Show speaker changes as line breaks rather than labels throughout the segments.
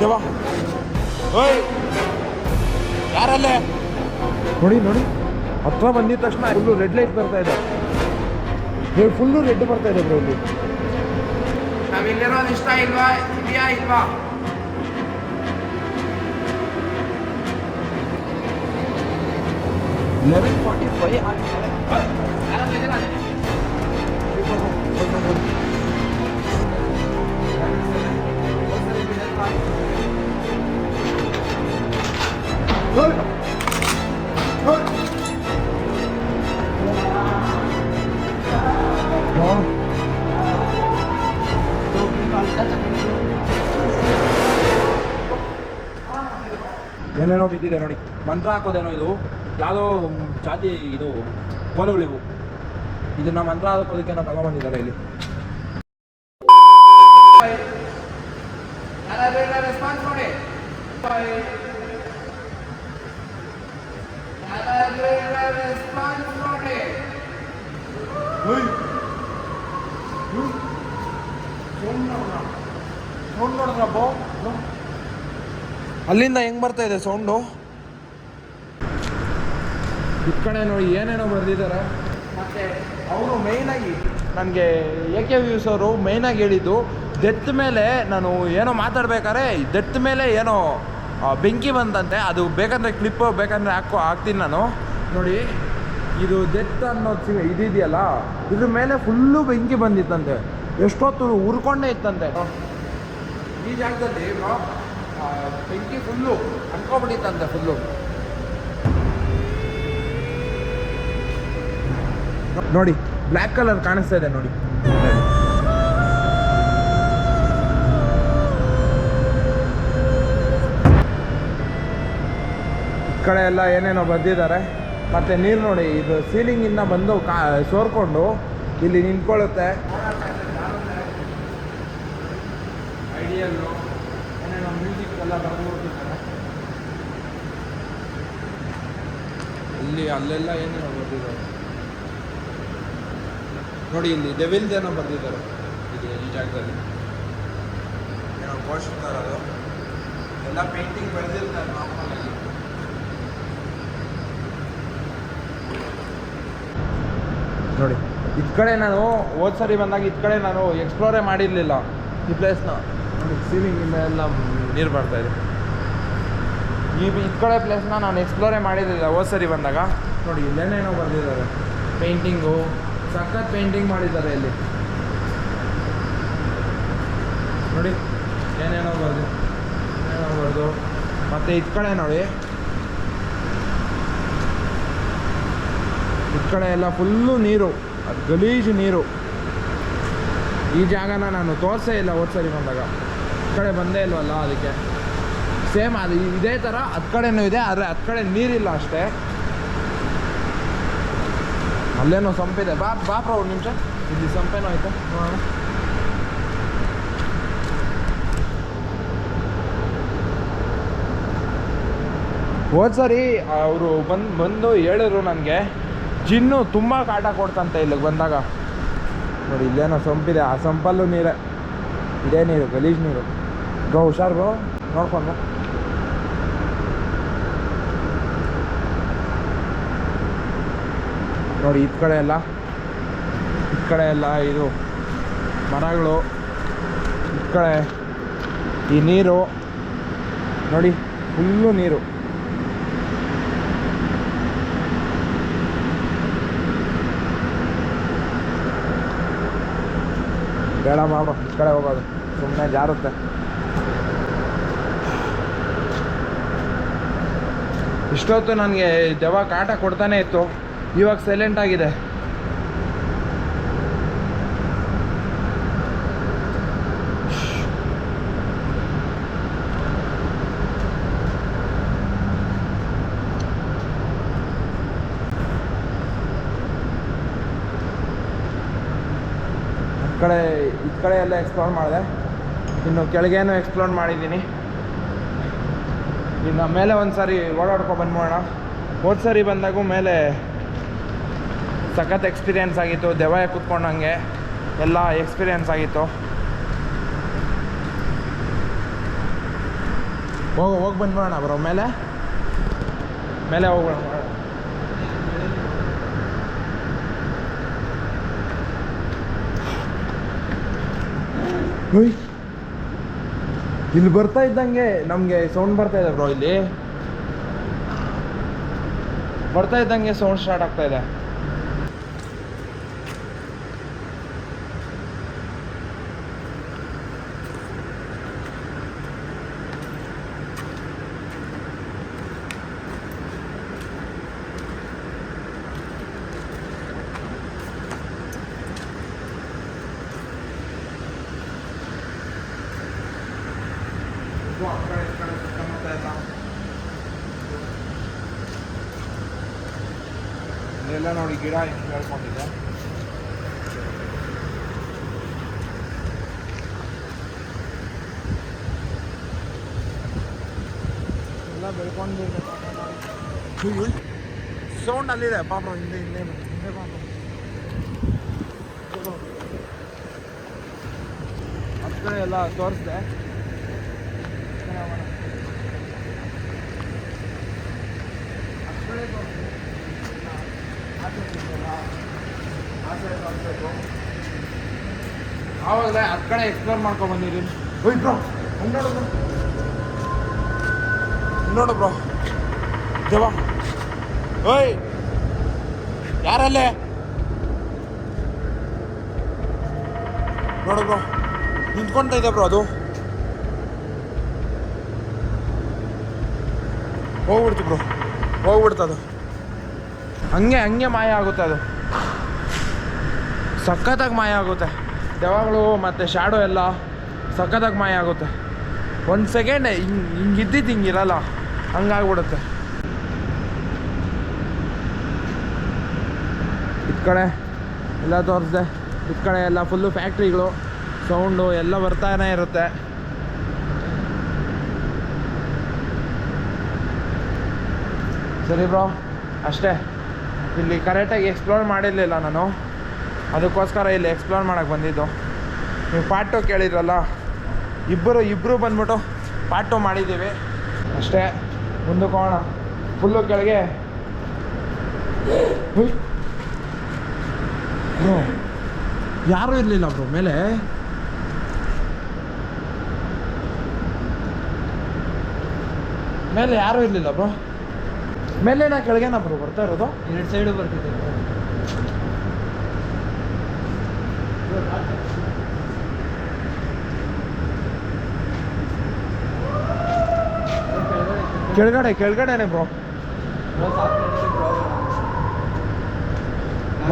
ದೇವಾ ಓಯ್. ಯಾರಲ್ಲೇ? ನೋಡಿ ನೋಡಿ. ಹತ್ರ ಬಂದಿದ ತಕ್ಷಣ ಫುಲ್ಲು ರೆಡ್ ಲೈಟ್ ಬರ್ತಾ ಇದೆ. ಫುಲ್ಲು ರೆಡ್ ಬರ್ತಾ ಇದೆ ಬ್ರೋ ಇಲ್ಲಿ.
ನಾವಿಲ್ಲಿರೋದು ಇಷ್ಟ ಇಲ್ವಾ? ಇದೆಯಾ ಇಲ್ವಾ?
ಲೆವೆನ್ ಫಾರ್ಟಿ ಫೈವ್ ಏನೇನೋ ಬಿದ್ದಿದೆ ನೋಡಿ. ಮಂತ್ರ ಹಾಕೋದೇನೋ ಇದು? ಯಾವುದೋ ಜಾತಿ ಇದು ಕೋಲುಗಳಿವು. ಇದನ್ನ ಮಂತ್ರ ಹಾಕೋದಕ್ಕೆ ನಾವು ತಗೊಂಡ್ಬಂದಿದ್ದಾರೆ ಇಲ್ಲಿ.
ರೆಸ್ಪಾನ್ಸ್ ಮಾಡಿ ಯಾರಾದ್ರೂ ರೆಸ್ಪಾನ್ಸ್ ಮಾಡಿ
ಸೌಂಡ್ ನೋಡಿದ್ರಪ್ಪ ಅಲ್ಲಿಂದ ಹೆಂಗ್ ಬರ್ತಾ ಇದೆ ಸೌಂಡು ಈ ಕಡೆ ನೋಡಿ ಏನೇನೋ ಬರ್ದಿದ್ದಾರೆ
ಮತ್ತೆ?
ಅವರು ಮೇಯ್ನಾಗಿ ನನಗೆ ಎ ಕೆ ವ್ಯೂಸ್ ಅವರು ಮೇಯ್ನಾಗಿ ಹೇಳಿದ್ದು ಡೆತ್ ಮೇಲೆ ನಾನು ಏನೋ ಮಾತಾಡ್ಬೇಕಾರೆ ಡೆತ್ ಮೇಲೆ ಏನೋ ಬೆಂಕಿ ಬಂತಂತೆ. ಅದು ಬೇಕಂದ್ರೆ ಕ್ಲಿಪ್ ಬೇಕಂದ್ರೆ ಹಾಕೋ ಹಾಕ್ತೀನಿ ನಾನು. ನೋಡಿ ಇದು ಡೆತ್ ಅನ್ನೋದು ಸಿಂಹ ಇದಿದೆಯಲ್ಲ ಇದ್ರ ಮೇಲೆ ಫುಲ್ಲು ಬೆಂಕಿ ಬಂದಿತ್ತಂತೆ. ಎಷ್ಟೊತ್ತು ಉರ್ಕೊಂಡೇ ಇತ್ತಂತೆ. ಈ ಜಾಗದಲ್ಲಿ ಬೆಂಕಿ ಫುಲ್ಲು ಅನ್ಕೊಬಿಟ್ಟಿತ್ತಂತೆ ಫುಲ್ಲು ನೋಡಿ ಬ್ಲ್ಯಾಕ್ ಕಲರ್ ಕಾಣಿಸ್ತಾ ಇದೆ ನೋಡಿ. ಈ ಕಡೆ ಎಲ್ಲ ಏನೇನೋ ಬಂದಿದ್ದಾರೆ. ಮತ್ತೆ ನೀರು ನೋಡಿ ಇದು ಸೀಲಿಂಗಿಂದ ಬಂದು ಕಾ ಸೋರ್ಕೊಂಡು ಇಲ್ಲಿ ನಿಂತ್ಕೊಳ್ಳುತ್ತೆ. ಐಡಿಯಲ್ಲು ಏನೇನೋ ಮ್ಯೂಸಿಕ್ ಎಲ್ಲ ಇಲ್ಲಿ ಅಲ್ಲೆಲ್ಲ ಏನೇನೋ ಬರ್ತಿದ್ದಾರೆ ನೋಡಿ ಇಲ್ಲಿ ದೆವಿಲ್ ಏನೋ ಬಂದಿದ್ದಾರೆ ಇಲ್ಲಿ ಈ ಜಾಗದಲ್ಲಿ. ಏನೋ ಘೋಷಿಸ್ತಾರೆ ಅದು ಎಲ್ಲ ಪೇಂಟಿಂಗ್ ಬೆಳೆದಿರ್ತಾರೆ ನಾರ್ಮಲ್ ನೋಡಿ, ಇದ್ ಕಡೆ ನಾನು ಹೋದ್ ಸರಿ ಬಂದಾಗ ಇದ್ ಕಡೆ ನಾನು ಎಕ್ಸ್ಪ್ಲೋರೇ ಮಾಡಿರಲಿಲ್ಲ ಈ ಪ್ಲೇಸ್ನ ನೋಡಿ ಸೀಲಿಂಗಿಂದ ಎಲ್ಲ ನೀರು ಬರ್ತಾ ಇದೆ. ಈ ಇದ್ ಕಡೆ ಪ್ಲೇಸ್ನ ನಾನು ಎಕ್ಸ್ಪ್ಲೋರೇ ಮಾಡಿರಲಿಲ್ಲ ಹೋದ್ ಸರಿ ಬಂದಾಗ. ನೋಡಿ ಇಲ್ಲೇನೇನೋ ಬರ್ದಿದ್ದಾರೆ. ಪೇಂಟಿಂಗು ಸಖತ್ ಪೇಂಟಿಂಗ್ ಮಾಡಿದ್ದಾರೆ ಇಲ್ಲಿ. ನೋಡಿ, ಏನೇನೋ ಬರ್ದು ಏನೇನೋ ಬರ್ದು ಮತ್ತು ಇದ್ ಕಡೆ ನೋಡಿ. ಈ ಕಡೆ ಎಲ್ಲ ಫುಲ್ಲು ನೀರು, ಅದು ಗಲೀಜು ನೀರು. ಈ ಜಾಗನ ನಾನು ತೋರಿಸೇ ಇಲ್ಲ ಸರಿ ಬಂದಾಗ. ಈ ಕಡೆ ಬಂದೇ ಇಲ್ವಲ್ಲ ಅದಕ್ಕೆ. ಸೇಮ್ ಅದು ಇದೇ ಥರ ಹತ್ತು ಕಡೆನೂ ಇದೆ, ಆದರೆ ಹತ್ತು ಕಡೆ ನೀರಿಲ್ಲ ಅಷ್ಟೇ. ಅಲ್ಲೇನೋ ಸಂಪಿದೆ. ಬಾ ಬಾಪ್ರ ಒಂದು ನಿಮಿಷ. ಇಲ್ಲಿ ಸಂಪೇನೋ ಆಯ್ತಾ ಹೋದ್ಸರಿ ಹೋದ್ ಸರಿ ಅವರು ಬಂದು ಬಂದು ಹೇಳಿದ್ರು ನನಗೆ ಜಿನ್ನು ತುಂಬ ಕಾಟ ಕೊಡ್ತಂತೆ ಇಲ್ಲಿಗೆ ಬಂದಾಗ. ನೋಡಿ, ಇಲ್ಲೇನೋ ಸಂಪಿದೆ. ಆ ಸಂಪಲ್ಲೂ ನೀರೇ. ಇದೇ ನೀರು, ಗಲೀಜು ನೀರು. ಬ್ರೋ ಹುಷಾರ್ ಬ್ರೋ ನೋಡ್ಕೊಂಡು ನೋಡಿ ಈ ಕಡೆ ಎಲ್ಲ. ಈ ಕಡೆ ಎಲ್ಲ ಇದು ಮರಗಳು. ಈ ಕಡೆ ಈ ನೀರು. ನೋಡಿ, ಫುಲ್ಲು ನೀರು. ಬೇಡ ಮಾಡು, ಈ ಕಡೆ ಹೋಗೋದು. ಸುಮ್ಮನೆ ಜಾರುತ್ತೆ. ಇಷ್ಟೊತ್ತು ನನಗೆ ದೆವ್ವ ಕಾಟ ಕೊಡ್ತಾನೆ ಇತ್ತು. ಇವಾಗ ಸೈಲೆಂಟ್ ಆಗಿದೆ. ಎಕ್ಸ್ಪ್ಲೋರ್ ಮಾಡಿದೆ. ಇನ್ನು ಕೆಳಗೇನು ಎಕ್ಸ್ಪ್ಲೋರ್ ಮಾಡಿದ್ದೀನಿ. ಇನ್ನು ಮೇಲೆ ಒಂದು ಸಾರಿ ಓಡಾಡ್ಕೊ ಬಂದ್ಬೋಣ ಹೋದ ಸಾರಿ ಬಂದಾಗೂ ಮೇಲೆ ಸಖತ್ ಎಕ್ಸ್ಪೀರಿಯೆನ್ಸ್ ಆಗಿತ್ತು. ದೆವಾಯ ಕೂತ್ಕೊಂಡಂಗೆ ಎಲ್ಲ ಎಕ್ಸ್ಪೀರಿಯೆನ್ಸ್ ಆಗಿತ್ತು. ಹೋಗಿ ಹೋಗಿ ಬಂದ್ಬೋಣ ಬರೋ. ಮೇಲೆ? ಮೇಲೆ ಹೋಗೋಣ ಹುಯ್. ಇಲ್ಲಿ ಬರ್ತಾ ಇದ್ದಂಗೆ ನಮಗೆ ಸೌಂಡ್ ಬರ್ತಾ ಇದೆ ಬ್ರೋ ಇಲ್ಲಿ. ಬರ್ತಾ ಇದ್ದಂಗೆ ಸೌಂಡ್ ಸ್ಟಾರ್ಟ್ ಆಗ್ತಾ ಇದೆ ಆ ಕಡೆ ಈ ಕಡೆ ಸುತ್ತಮುತ್ತ ಎಲ್ಲ ಇಲ್ಲೆಲ್ಲ ನೋಡಿ ಗಿಡ ಹಿಂಗೆ ಹೇಳ್ಕೊಂಡಿದೆ ಎಲ್ಲ ಬೆಳ್ಕೊಂಡು ಸೌಂಡ್ ಅಲ್ಲಿದೆ ಪಾಪ ಹಿಂದೆ ಹಿಂದೆ ಹಿಂದೆ ಪಾಪ ಹತ್ತು ಕಡೆ ಎಲ್ಲ ತೋರಿಸ್ದೆ ಆವಾಗಲೇ ಹತ್ತು ಕಡೆ ಎಕ್ಸ್ಪ್ಲೋರ್ ಮಾಡ್ಕೊಂಡು ಬಂದಿರಿ ಹೋಯ್ ಬ್ರೋ ನೋಡು ಬ್ರೋ ನೋಡು ಬ್ರೋ ದೇವ ಓಯ್ ಯಾರಲ್ಲೇ? ನೋಡು ಬ್ರೋ ನಿಂತ್ಕೊಂತ ಇದೆ ಬ್ರೋ ಅದು? ಹೋಗ್ಬಿಡ್ತು ಬ್ರೋ ಹೋಗ್ಬಿಡ್ತು ಅದು. ಹಂಗೆ ಹಂಗೆ ಮಾಯ ಆಗುತ್ತೆ ಅದು. ಸಖತ್ತಾಗಿ ಮಾಯ ಆಗುತ್ತೆ. ದೆವ್ವಗಳು ಮತ್ತು ಶ್ಯಾಡೋ ಎಲ್ಲ ಸಖತ್ತಾಗಿ ಮಾಯ ಆಗುತ್ತೆ. ಒಂದು ಸೆಕೆಂಡ್ ಹಿಂಗೆ ಹಿಂಗಿದ್ದಿದ್ದು ಹಿಂಗೆ ಇರಲ್ಲ. ಹಂಗಾಗ್ಬಿಡುತ್ತೆ. ಇದು ಕಡೆ ಎಲ್ಲ ತೋರಿಸ್ದೆ. ಇದು ಕಡೆ ಎಲ್ಲ ಫುಲ್ಲು ಫ್ಯಾಕ್ಟ್ರಿಗಳು ಸೌಂಡು ಎಲ್ಲ ಬರ್ತಾನೆ ಇರುತ್ತೆ. ಸರಿ ಬ್ರೋ ಅಷ್ಟೇ. ಇಲ್ಲಿ ಕರೆಕ್ಟಾಗಿ ಎಕ್ಸ್ಪ್ಲೋರ್ ಮಾಡಿರಲಿಲ್ಲ ನಾನು. ಅದಕ್ಕೋಸ್ಕರ ಇಲ್ಲಿ ಎಕ್ಸ್ಪ್ಲೋರ್ ಮಾಡೋಕ್ಕೆ ಬಂದಿದ್ದು. ನೀವು ಪಾಟೋ ಕೇಳಿದ್ರಲ್ಲ, ಇಬ್ಬರು ಇಬ್ಬರು ಬಂದ್ಬಿಟ್ಟು ಪಾಟೋ ಮಾಡಿದ್ದೀವಿ. ಅಷ್ಟೇ, ಮುಂದಕ್ಕೆ ಹೋಗೋಣ. ಫುಲ್ಲು ಕೆಳಗೆ. ಯಾರೂ ಇರಲಿಲ್ಲ ಬ್ರೋ, ಮೇಲೆ. ಮೇಲೆ ಯಾರೂ ಇರಲಿಲ್ಲ ಬ್ರೋ. ಮೇಲೆನಾ ಕೆಳಗೆನ ಬ್ರೋ ಬರ್ತಾ ಇರೋದು?
ಎರಡು ಸೈಡು ಬರ್ತಿದೆ
ಕೆಳಗಡೆ, ಕೆಳಗಡೆನೆ ಬ್ರೋ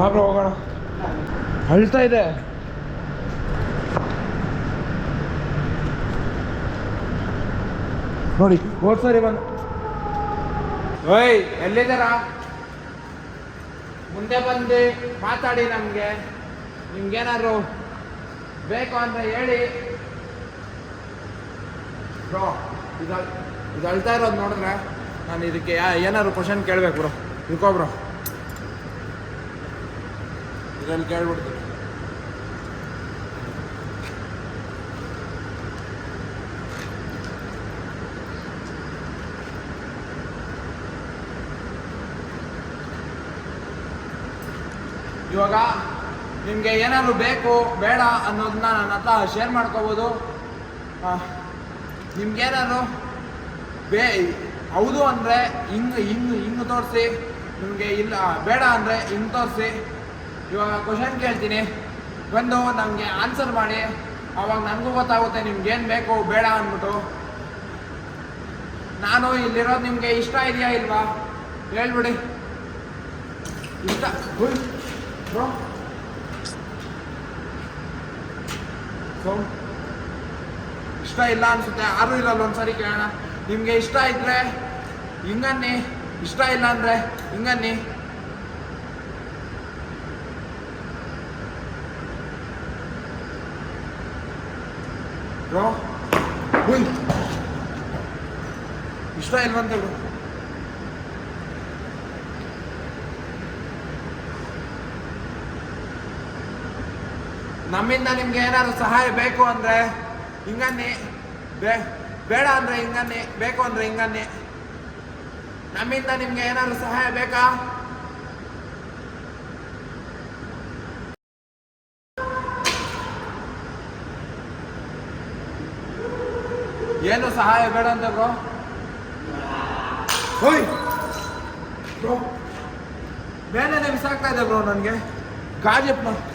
ಬ್ರೋ ಹೋಗೋಣ. ಅಳ್ತಾ ಇದೆ. ನೋಡಿ, ಹೋದ್ ಸರಿ ಬಂದು ಓಯ್ ಮುಂದೆ ಬಂದು ಮಾತಾಡಿ ನಮಗೆ. ನಿಮ್ಗೇನಾದ್ರು ಬೇಕು ಅಂತ ಹೇಳಿ. ಬ್ರೋ, ಇದು ಇದು ಅಳ್ತಾ ಇರೋದು ನೋಡಿದ್ರೆ ನಾನು ಇದಕ್ಕೆ ಏನಾದ್ರು ಕ್ವಶನ್ ಕೇಳ್ಬೇಕು ಬ್ರೋ. ಇಳ್ಕೊ ಬ್ರೋ. ಇದ್ರಲ್ಲಿ ಕೇಳ್ಬಿಡ್ತೀನಿ. ಇವಾಗ ನಿಮಗೆ ಏನಾದರೂ ಬೇಕು, ಬೇಡ ಅನ್ನೋದನ್ನ ನನ್ನ ಹತ್ರ ಶೇರ್ ಮಾಡ್ಕೋಬೋದು. ನಿಮ್ಗೇನಾದ್ರು ಬೇ, ಹೌದು ಅಂದರೆ ಹಿಂಗೆ ಹಿಂಗೆ ಹಿಂಗೆ ತೋರಿಸಿ. ನಿಮಗೆ ಇಲ್ಲ, ಬೇಡ ಅಂದರೆ ಹಿಂಗೆ ತೋರಿಸಿ. ಇವಾಗ ಕ್ವಶನ್ ಕೇಳ್ತೀನಿ. ಬಂದು ನಮಗೆ ಆನ್ಸರ್ ಮಾಡಿ. ಅವಾಗ ನನಗೂ ಗೊತ್ತಾಗುತ್ತೆ ನಿಮ್ಗೇನು ಬೇಕು, ಬೇಡ ಅಂದ್ಬಿಟ್ಟು. ನಾನು ಇಲ್ಲಿರೋದು ನಿಮಗೆ ಇಷ್ಟ ಇದೆಯಾ ಇಲ್ವಾ? ಹೇಳ್ಬಿಡಿ. ಇಷ್ಟ. ಬ್ರೋ. ಸೌಂಡ್ ಇಷ್ಟ ಇಲ್ಲ ಅನ್ಸುತ್ತೆ ಆದರೂ ಇರಲ್ಲ ಒಂದ್ಸರಿ ಕೇಳೋಣ. ನಿಮ್ಗೆ ಇಷ್ಟ ಇದ್ರೆ, ಹಿಂಗನ್ನಿ. ಇಷ್ಟ ಇಲ್ಲ ಅಂದರೆ, ಹಿಂಗನ್ನಿ. ಬ್ರೋ ಇಷ್ಟ ಇಲ್ವಂತ ನಮ್ಮಿಂದ ನಿಮ್ಗೆ ಏನಾದ್ರು ಸಹಾಯ ಬೇಕು ಅಂದ್ರೆ, ಹಿಂಗನ್ನಿ, ಬೇ, ಬೇಡ ಅಂದ್ರೆ ಹಿಂಗನ್ನಿ, ಬೇಕು ಅಂದ್ರೆ ಹಿಂಗನ್ನಿ. ನಮ್ಮಿಂದ ನಿಮ್ಗೆ ಏನಾದ್ರು ಸಹಾಯ ಬೇಕಾ? ಏನು ಸಹಾಯ ಬೇಡ ಅಂತ ಬ್ರೋ? ಹೋಯ್! ಬ್ರೋ, ಮೇಲೇನೆ ಬಿಸಾಕ್ತಾ ಇದೆ ಬ್ರೋ ನನಗೆ. ಗಾಜಪ್ಪ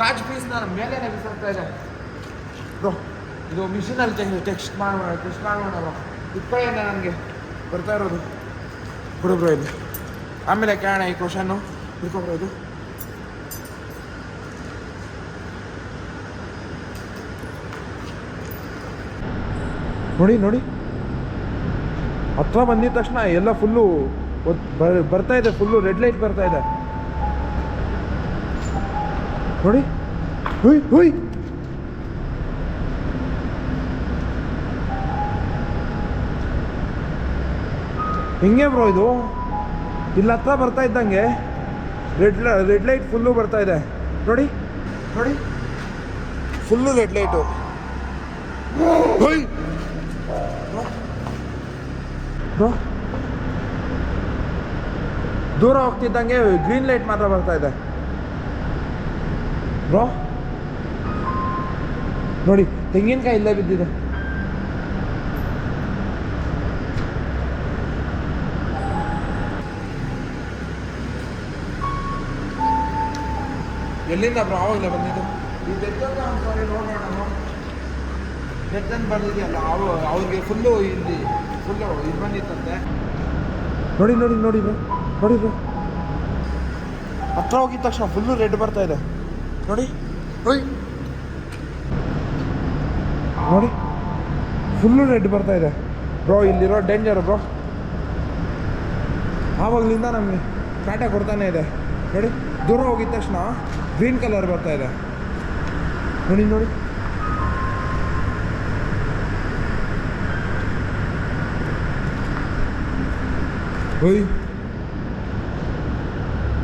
ಗಾಜ್ ನಾನು ಮೇಲೇನೆ ಬಿಸಾಕ್ತಾ ಇದೆ ಬ್ರೋ, ಇದು ಮಿಷಿನಲ್ಲಿ ಟೆಕ್ಸ್ಟ್ ಮಾಡೋಣ ಟೆಸ್ಟ್ ಮಾಡೋಣ ಬ್ರೋ. ಇಪ್ಪೇನ ನನಗೆ. ಬರ್ತಾ ಇರೋದು. ಬಿಡು ಬ್ರೋ ಇದು ಆಮೇಲೆ ಕೇಳೋಣ ಈ ಕ್ವಶನ್ನು ತಿಳ್ಕೊಬ್ರೋ ಇದು. ನೋಡಿ ನೋಡಿ. ಹತ್ರ ಬಂದಿದ ತಕ್ಷಣ ಎಲ್ಲ ಫುಲ್ಲು ಬರ್ತಾ ಇದೆ ಫುಲ್ಲು ರೆಡ್ ಲೈಟ್ ಬರ್ತಾ ಇದೆ. ನೋಡಿ. ಹುಯ್ ಹುಯ್ ಹಿಂಗೆ ಬ್ರೋ ಇದು. ಇಲ್ಲಿ ಹತ್ರ ಬರ್ತಾ ಇದ್ದಂಗೆ. ರೆಡ್ ರೆಡ್ ಲೈಟ್ ಫುಲ್ಲು ಬರ್ತಾ ಇದೆ. ನೋಡಿ ನೋಡಿ. ಫುಲ್ಲು ರೆಡ್ ಲೈಟು ದೂರ ಹೋಗ್ತಿದ್ದಂಗೆ ಗ್ರೀನ್ ಲೈಟ್ ಮಾತ್ರ ಬರ್ತಾ ಇದೆ. ಬ್ರೋ ನೋಡಿ ತೆಂಗಿನಕಾಯಿ ಇಲ್ಲೇ ಬಿದ್ದಿದೆ. ಎಲ್ಲಿಂದ ಬ್ರೋ? ಆವಾಗಲೇ ಬಂದಿದ್ದು? ಈ ಡೆತ್ತನ್ನು ಸಾರಿ ನೋಡೋಣ ಡೆತ್ತನ್ನು ಬಂದಿದೆಯಲ್ಲ ಅವು ಅವ್ರಿಗೆ ಫುಲ್ಲು ಇಲ್ಲಿ ಫುಲ್ಲು ಇದು ಬಂದಿತ್ತಂತೆ. ನೋಡಿ ನೋಡಿ ನೋಡಿ ಬ್ರೋ. ನೋಡಿ ಬ್ರೋ. ಹತ್ರ ಹೋಗಿದ ತಕ್ಷಣ ಫುಲ್ಲು ರೆಡ್ ಬರ್ತಾ ಇದೆ. ನೋಡಿ ನೋಡಿ. ನೋಡಿ ಫುಲ್ಲು ರೆಡ್ ಬರ್ತಾ ಇದೆ. ಬ್ರೋ ಇಲ್ಲಿರೋ ಡೇಂಜರ್ ಬ್ರೋ ಆವಾಗಲಿಂದ ನಮಗೆ ಕಾಟ ಕೊಡ್ತಾನೆ ಇದೆ. ನೋಡಿ, ದೂರ ಹೋಗಿದ ತಕ್ಷಣ ಗ್ರೀನ್ ಕಲರ್ ಬರ್ತಾ ಇದೆ. ನೋಡಿ ನೋಡಿ. ಹೊಯ್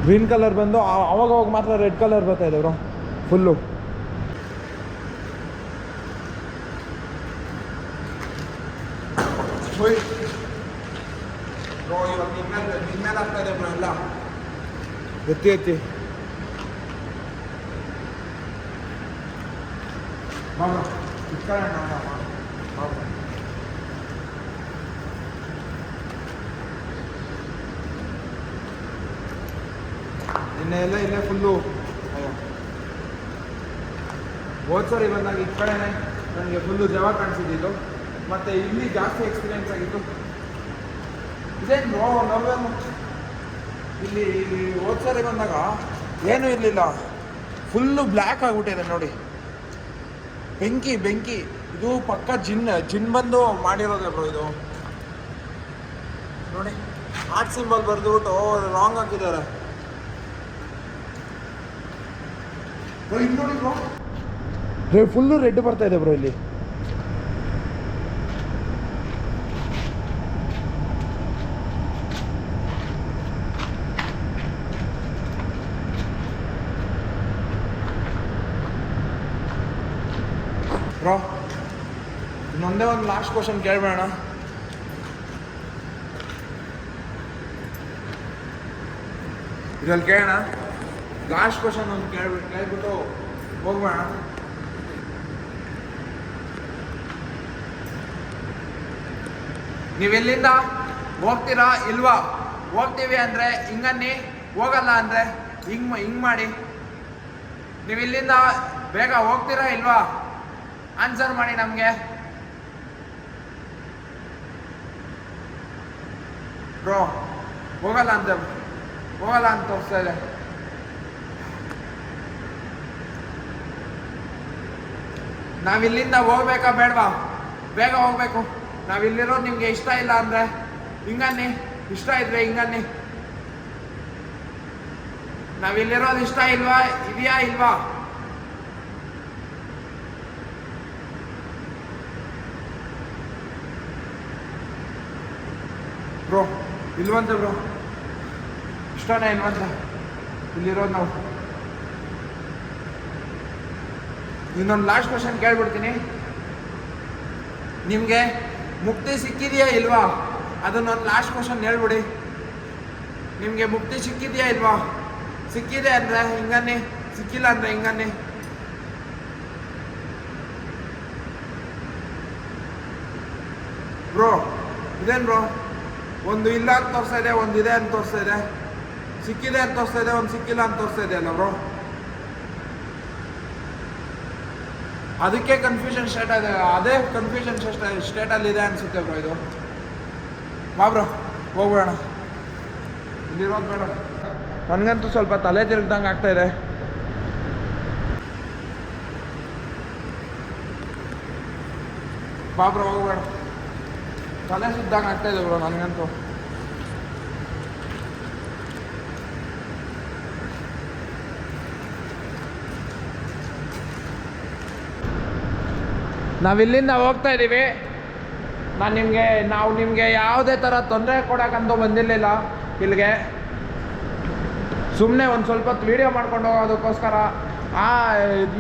ಗ್ರೀನ್ ಕಲರ್ ಬಂದು ಆ- ಅವಾಗ ಅವಾಗ ಮಾತ್ರ ರೆಡ್ ಕಲರ್ ಬರ್ತಾ ಇದೆ ಬ್ರೋ ಫುಲ್ಲು ಹೋಯ್ ಬ್ರೋ ಇವಾಗ ನಿಮ್ಮ ಮೇಲೆ ನಿಮ್ಮ ಮೇಲೆ ಆಗ್ತಾ ಇದೆ ಬ್ರೋ ಎಲ್ಲ ಎತ್ತಿ ಎತ್ತಿ ಬಾ ಬ್ರೋ ಇಟ್ಕೊಳ್ಳೋಣ ಬಾ ಬಾ. ಬಾ ಬ್ರೋ. ನಿನ್ನೆ ಎಲ್ಲ ಇಲ್ಲೇ ಫುಲ್ಲು ಹೋದ್ ಬಂದಾಗ ಈ ಕಡೆನೆ ನನಗೆ ಫುಲ್ಲು ಜವಾ ಕಾಣಿಸಿದ್ದು ಮತ್ತು ಇಲ್ಲಿ ಜಾಸ್ತಿ ಎಕ್ಸ್ಪೀರಿಯೆನ್ಸ್ ಆಗಿತ್ತು. ಇದೇನು ಬ್ರೋ ನವೇನು ಇಲ್ಲಿ ಹೋದ್ ಸರಿ ಬಂದಾಗ ಏನೂ ಇರಲಿಲ್ಲ. ಫುಲ್ಲು ಬ್ಲ್ಯಾಕ್ ಆಗಿಬಿಟ್ಟಿದೆ ನೋಡಿ. ಬೆಂಕಿ ಬೆಂಕಿ. ಇದು ಪಕ್ಕ ಜಿನ್ ಜಿನ್ ಬಂದು ಮಾಡಿರೋದೇ ಬ್ರೋ ಇದು. ನೋಡಿ ಆರ್ಟ್ ಸಿಂಬಲ್ ಬರೆದ್ಬಿಟ್ಟು ರಾಂಗ್ ಹಾಕಿದ್ದಾರೆ. ಇದು ನೋಡಿ ಬ್ರೋ ಫುಲ್ಲು ರೆಡ್ ಬರ್ತಾ ಇದೆ ಬ್ರೋ ಇಲ್ಲಿ. ಬ್ರೋ ಇನ್ನೊಂದೇ ಒಂದು ಲಾಸ್ಟ್ ಕ್ವಶನ್ ಕೇಳ್ಬೇಡ ಇದ್ರಲ್ಲಿ ಕೇಳೋಣ. ಲಾಸ್ಟ್ ಕ್ವಶನ್ ಒಂದು ಕೇಳ್ಬಿಟ್ಟು ಕೇಳ್ಬಿಟ್ಟು ಹೋಗ್ಬೇಡ ನೀವೆಲ್ಲಿಂದ ಹೋಗ್ತೀರಾ ಇಲ್ವಾ? ಹೋಗ್ತೀವಿ ಅಂದರೆ ಹಿಂಗನ್ನಿ, ಹೋಗಲ್ಲ ಅಂದರೆ ಹಿಂಗ್ ಹಿಂಗೆ ಮಾಡಿ. ನೀವು ಇಲ್ಲಿಂದ ಬೇಗ ಹೋಗ್ತೀರಾ ಇಲ್ವಾ? ಆನ್ಸರ್ ಮಾಡಿ ನಮಗೆ. ಬ್ರೋ, ಹೋಗಲ್ಲ ಅಂತ ಹೋಗಲ್ಲ ಅಂತ ತೋರಿಸ್ತಾ ಇದೆ. ನಾವಿಲ್ಲಿಂದ ಹೋಗ್ಬೇಕಾ ಬೇಡವಾ? ಬೇಗ ಹೋಗ್ಬೇಕು. ನಾವಿಲ್ಲಿರೋದು ನಿಮ್ಗೆ ಇಷ್ಟ ಇಲ್ಲ ಅಂದ್ರೆ, ಹಿಂಗನ್ನಿ, ಇಷ್ಟ ಇದ್ರೆ ಹಿಂಗನ್ನಿ. ನಾವಿಲ್ಲಿರೋದು ಇಷ್ಟ ಇಲ್ವಾ, ಇದೆಯಾ ಇಲ್ವಾ? ಬ್ರೋ, ಇಲ್ವಂತ ಬ್ರೋ. ಇಷ್ಟನೇ ಇಲ್ವಂತ? ಇಲ್ಲಿರೋದು ನಾವು. ಇನ್ನೊಂದು ಲಾಸ್ಟ್ ಕ್ವಶನ್ ಕೇಳ್ಬಿಡ್ತೀನಿ. ನಿಮಗೆ ಮುಕ್ತಿ ಸಿಕ್ಕಿದೆಯಾ ಇಲ್ವಾ? ಅದನ್ನು ನಾನು ಲಾಸ್ಟ್ ಕ್ವಶನ್ ಹೇಳ್ಬಿಡಿ. ನಿಮಗೆ ಮುಕ್ತಿ ಸಿಕ್ಕಿದೆಯಾ ಇಲ್ವಾ? ಸಿಕ್ಕಿದೆ ಅಂದರೆ ಹಿಂಗನ್ನಿ, ಸಿಕ್ಕಿಲ್ಲ ಅಂದರೆ ಹಿಂಗನ್ನಿ. ಬ್ರೋ, ಇದೇನು ಬ್ರೋ? ಒಂದು ಇಲ್ಲ ಅಂತ ತೋರಿಸ್ತಾ ಇದೆ, ಒಂದು ಇದೆ ಅಂತ ತೋರಿಸ್ತಾ ಇದೆ. ಸಿಕ್ಕಿದೆ ಅಂತ ತೋರಿಸ್ತಾ ಇದೆ, ಒಂದು ಸಿಕ್ಕಿಲ್ಲ ಅಂತ ತೋರಿಸ್ತಾ ಇದೆ ಅಲ್ಲ ಬ್ರೋ? ಅದಕ್ಕೆ ಕನ್ಫ್ಯೂಷನ್ ಸ್ಟೇಟ್ ಆಗಿದೆ ಅದೇ ಕನ್ಫ್ಯೂಷನ್ ಸ್ಟೇಟಲ್ಲಿ ಇದೆ ಅನ್ಸುತ್ತೆ ಬ್ರೋ ಇದು. ಬಾ ಬ್ರೋ ಹೋಗ್ಬೇಡ ಇಲ್ಲಿರೋದು ಬೇಡ. ನನಗಂತೂ ಸ್ವಲ್ಪ ತಲೆ ತಿರುಗ್ದಂಗೆ ಆಗ್ತಾ ಇದೆ. ಬಾ ಹೋಗ್ಬೇಡ ತಲೆ ಸುದ್ದಂಗೆ ಆಗ್ತಾ ಇದೆ ಬ್ರೋ ನನಗಂತೂ. ನಾವಿಲ್ಲಿಂದ ಹೋಗ್ತಾ ಇದ್ದೀವಿ ನಾನು ನಿಮಗೆ ನಾವು ನಿಮಗೆ ಯಾವುದೇ ಥರ ತೊಂದರೆ ಕೊಡೋಕ್ಕಂತೂ ಬಂದಿರಲಿಲ್ಲ ಇಲ್ಲಿಗೆ. ಸುಮ್ಮನೆ ಒಂದು ಸ್ವಲ್ಪ ಹೊತ್ತು ವೀಡಿಯೋ ಮಾಡ್ಕೊಂಡು ಹೋಗೋದಕ್ಕೋಸ್ಕರ ಆ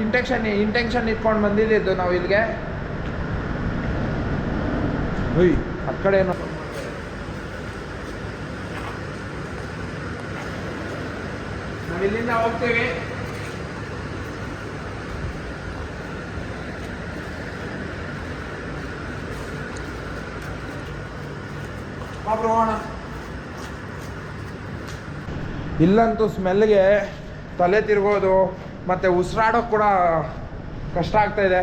ಇಂಟೆಕ್ಷನ್ ಇಂಟೆನ್ಷನ್ ಇಟ್ಕೊಂಡು ಬಂದಿದ್ದು ನಾವು ಇಲ್ಲಿಗೆ. ಹುಯ್ ಆ ಕಡೆ ಏನೋ. ನಾವಿಲ್ಲಿಂದ ಹೋಗ್ತೀವಿ. ಇಲ್ಲಂತೂ ಸ್ಮೆಲ್ಗೆ ತಲೆ ತಿರ್ಗೋದು ಮತ್ತು ಉಸಿರಾಡೋಕೆ ಕೂಡ ಕಷ್ಟ ಆಗ್ತಾ ಇದೆ.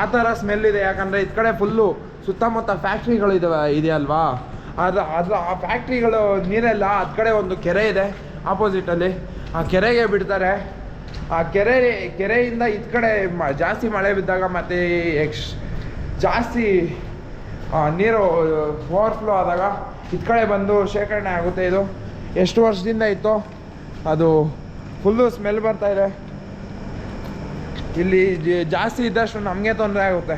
ಆ ಥರ ಸ್ಮೆಲ್ ಇದೆ. ಯಾಕಂದರೆ ಈ ಕಡೆ ಫುಲ್ಲು ಸುತ್ತಮುತ್ತ ಫ್ಯಾಕ್ಟ್ರಿಗಳು ಇದಾವೆ ಇದೆಯಲ್ವಾ ಅದು ಅದು, ಆ ಫ್ಯಾಕ್ಟ್ರಿಗಳು ನೀರೆಲ್ಲ ಅದ್ ಕಡೆ ಒಂದು ಕೆರೆ ಇದೆ ಆಪೋಸಿಟಲ್ಲಿ ಆ ಕೆರೆಗೆ ಬಿಡ್ತಾರೆ. ಆ ಕೆರೆ, ಕೆರೆಯಿಂದ ಇದ್ ಕಡೆ ಜಾಸ್ತಿ ಮಳೆ ಬಿದ್ದಾಗ ಮತ್ತು ಎಕ್ಸ್ ಜಾಸ್ತಿ ನೀರು ಓವರ್ಫ್ಲೋ ಆದಾಗ ಇದ್ ಬಂದು ಶೇಖರಣೆ ಆಗುತ್ತೆ ಇದು. ಎಷ್ಟು ವರ್ಷದಿಂದ ಇತ್ತು? ಅದು ಫುಲ್ಲು ಸ್ಮೆಲ್ ಬರ್ತಾ ಇದೆ. ಇಲ್ಲಿ ಜಾಸ್ತಿ ಇದ್ದಷ್ಟು ನಮಗೆ ತೊಂದರೆ ಆಗುತ್ತೆ.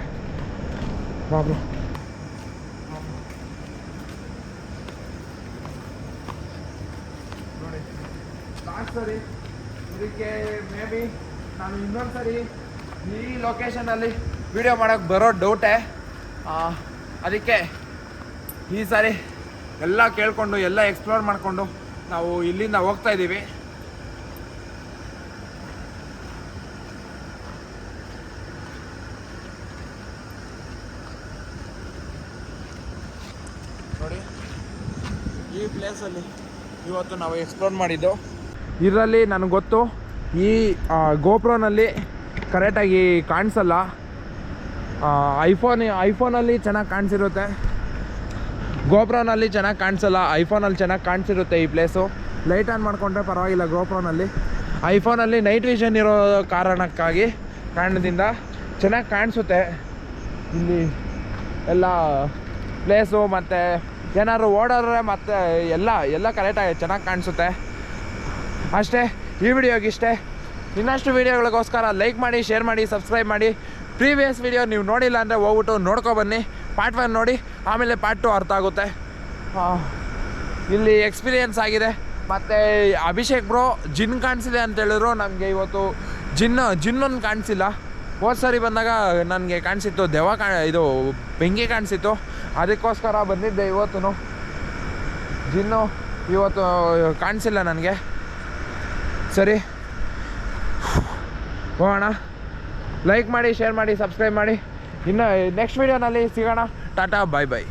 ಬಾಬ್ರು. ನೋಡಿ ಲಾಸ್ಟ್ ಸರಿ. ಇದಕ್ಕೆ ಮೇ ನಾನು ಇನ್ನೊಂದು ಸರಿ ಈ ಲೊಕೇಶನಲ್ಲಿ ವಿಡಿಯೋ ಮಾಡೋಕ್ಕೆ ಬರೋ ಡೌಟೇ ಅದಕ್ಕೆ ಈ ಸಾರಿ ಎಲ್ಲ ಕೇಳಿಕೊಂಡು, ಎಲ್ಲ ಎಕ್ಸ್ಪ್ಲೋರ್ ಮಾಡಿಕೊಂಡು ನಾವು ಇಲ್ಲಿಂದ ಹೋಗ್ತಾ ಇದ್ದೀವಿ. ನೋಡಿ, ಈ ಪ್ಲೇಸಲ್ಲಿ ಇವತ್ತು ನಾವು ಎಕ್ಸ್ಪ್ಲೋರ್ ಮಾಡಿದ್ದು. ಇದರಲ್ಲಿ ನನಗೆ ಗೊತ್ತು, ಈ ಗೋಪ್ರೋನಲ್ಲಿ ಕರೆಕ್ಟಾಗಿ ಕಾಣಿಸಲ್ಲ. ಐಫೋನ್ ಐಫೋನಲ್ಲಿ ಚೆನ್ನಾಗಿ ಕಾಣಿಸಿರುತ್ತೆ. ಗೋಪ್ರೋನಲ್ಲಿ ಚೆನ್ನಾಗಿ ಕಾಣಿಸಲ್ಲ ಐಫೋನಲ್ಲಿ ಚೆನ್ನಾಗಿ ಕಾಣಿಸಿರುತ್ತೆ ಈ ಪ್ಲೇಸು ಲೈಟ್ ಆನ್ ಮಾಡಿಕೊಂಡ್ರೆ ಪರವಾಗಿಲ್ಲ ಗೋಪ್ರೋನಲ್ಲಿ ಐಫೋನಲ್ಲಿ ನೈಟ್ ವಿಷನ್ ಇರೋ ಕಾರಣಕ್ಕಾಗಿ ಕಾರಣದಿಂದ ಚೆನ್ನಾಗಿ ಕಾಣಿಸುತ್ತೆ. ಇಲ್ಲಿ ಎಲ್ಲ ಪ್ಲೇಸು ಮತ್ತು ಏನಾದ್ರು ಓಡಾಡ್ರೆ ಮತ್ತು ಎಲ್ಲ ಎಲ್ಲ ಕರೆಕ್ಟಾಗಿ ಚೆನ್ನಾಗಿ ಕಾಣಿಸುತ್ತೆ. ಅಷ್ಟೇ, ಈ ವಿಡಿಯೋಗಿಷ್ಟೇ ಇನ್ನಷ್ಟು ವೀಡಿಯೋಗಳಿಗೋಸ್ಕರ ಲೈಕ್ ಮಾಡಿ ಶೇರ್ ಮಾಡಿ ಸಬ್ಸ್ಕ್ರೈಬ್ ಮಾಡಿ. ಪ್ರೀವಿಯಸ್ ವಿಡಿಯೋ ನೀವು ನೋಡಿಲ್ಲ ಅಂದರೆ ಹೋಗ್ಬಿಟ್ಟು ನೋಡ್ಕೊಬನ್ನಿ ಪಾರ್ಟ್ ಒನ್ ನೋಡಿ, ಆಮೇಲೆ ಪಾರ್ಟ್ ಟು ಅರ್ಥ ಆಗುತ್ತೆ. ಇಲ್ಲಿ ಎಕ್ಸ್ಪೀರಿಯೆನ್ಸ್ ಆಗಿದೆ. ಮತ್ತು ಅಭಿಷೇಕ್ ಬ್ರೋ ಜಿನ್ ಕಾಣಿಸಿದೆ ಅಂತ ಹೇಳಿದ್ರು. ನಮಗೆ ಇವತ್ತು ಜಿನ್, ಜಿನ್ನೊಂದು ಕಾಣಿಸಿಲ್ಲ. ಹೋದ ಸಾರಿ ಬಂದಾಗ ನನಗೆ ಕಾಣಿಸಿತ್ತು, ದೆವ್ವ ಕಾ, ಇದು ಬೆಂಕಿ ಕಾಣಿಸಿತ್ತು. ಅದಕ್ಕೋಸ್ಕರ ಬಂದಿದ್ದೆ ಇವತ್ತು ಜಿನ್ನು ಇವತ್ತು ಕಾಣಿಸಿಲ್ಲ ನನಗೆ. ಸರಿ. ಹೋಗೋಣ. ಲೈಕ್ ಮಾಡಿ ಶೇರ್ ಮಾಡಿ ಸಬ್ಸ್ಕ್ರೈಬ್ ಮಾಡಿ. ಇನ್ನು ನೆಕ್ಸ್ಟ್ ವೀಡಿಯೋನಲ್ಲಿ ಸಿಗೋಣ. ಟಾಟಾ ಬಾಯ್ ಬಾಯ್